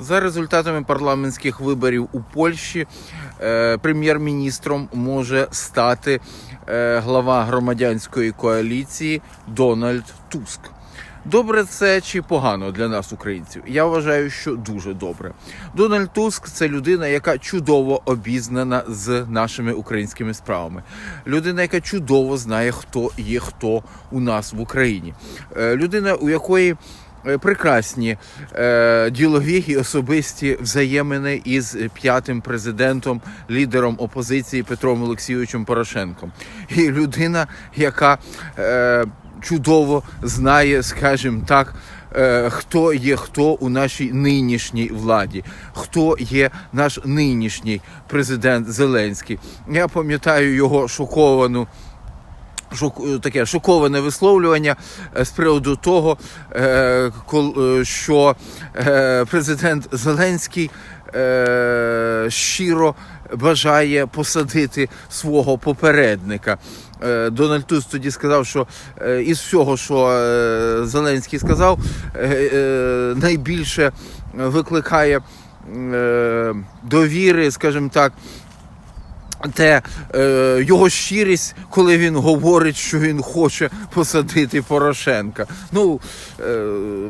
За результатами парламентських виборів у Польщі е, прем'єр-міністром може стати е, глава громадянської коаліції Дональд Туск. Добре це чи погано для нас, українців? Я вважаю, що дуже добре. Дональд Туск це людина, яка чудово обізнана з нашими українськими справами. Людина, яка чудово знає, хто є хто у нас в Україні. Е, Людина, у якої прекрасні е, ділові і особисті взаємини із п'ятим президентом, лідером опозиції Петром Олексійовичем Порошенком. І людина, яка е, чудово знає, скажімо так. е, Хто є хто у нашій нинішній владі, хто є наш нинішній президент Зеленський? Я пам'ятаю його шоковану шок- таке шоковане висловлювання е, з приводу того, е, е, що е, президент Зеленський е, щиро бажає посадити свого попередника. Е, Дональд Туск тоді сказав, що е, із всього, що е, Зеленський сказав, е, е, найбільше викликає е, довіри, скажімо так, те е, його щирість, коли він говорить, що він хоче посадити Порошенка. Ну е,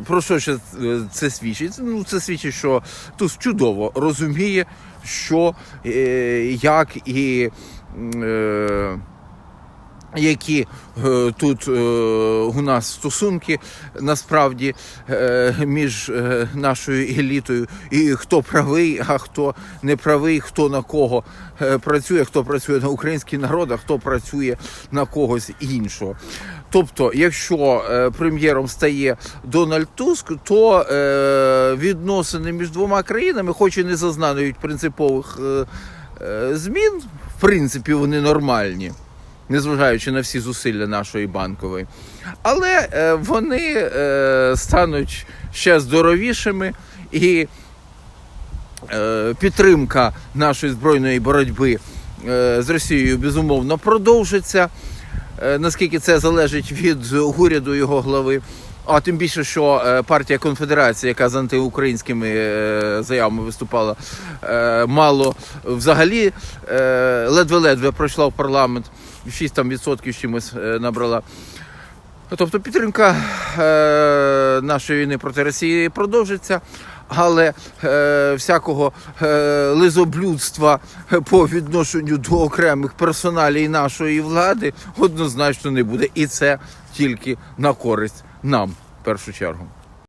про що ще е, це свідчить? Ну це свідчить, що тут чудово розуміє, що е, як і. Е, які е, тут е, у нас стосунки насправді е, між е, нашою елітою, і хто правий, а хто не правий, хто на кого е, працює, хто працює на український народ, а хто працює на когось іншого. Тобто, якщо е, прем'єром стає Дональд Туск, то е, відносини між двома країнами, хоч і не зазнають принципових е, е, змін, в принципі, вони нормальні незважаючи на всі зусилля нашої банкової. Але е, вони е, стануть ще здоровішими і е, підтримка нашої збройної боротьби з Росією безумовно продовжиться. Наскільки це залежить від уряду його глави. А тим більше, що партія Конфедерація, яка з антиукраїнськими заявами виступала, мало взагалі ледве-ледве пройшла в парламент, 6 там відсотків чимось е, набрала. Тобто підтримка е, нашої війни проти Росії продовжиться, але е, всякого лизоблюдства по відношенню до окремих персоналій нашої влади однозначно не буде. І це тільки на користь нам в першу чергу.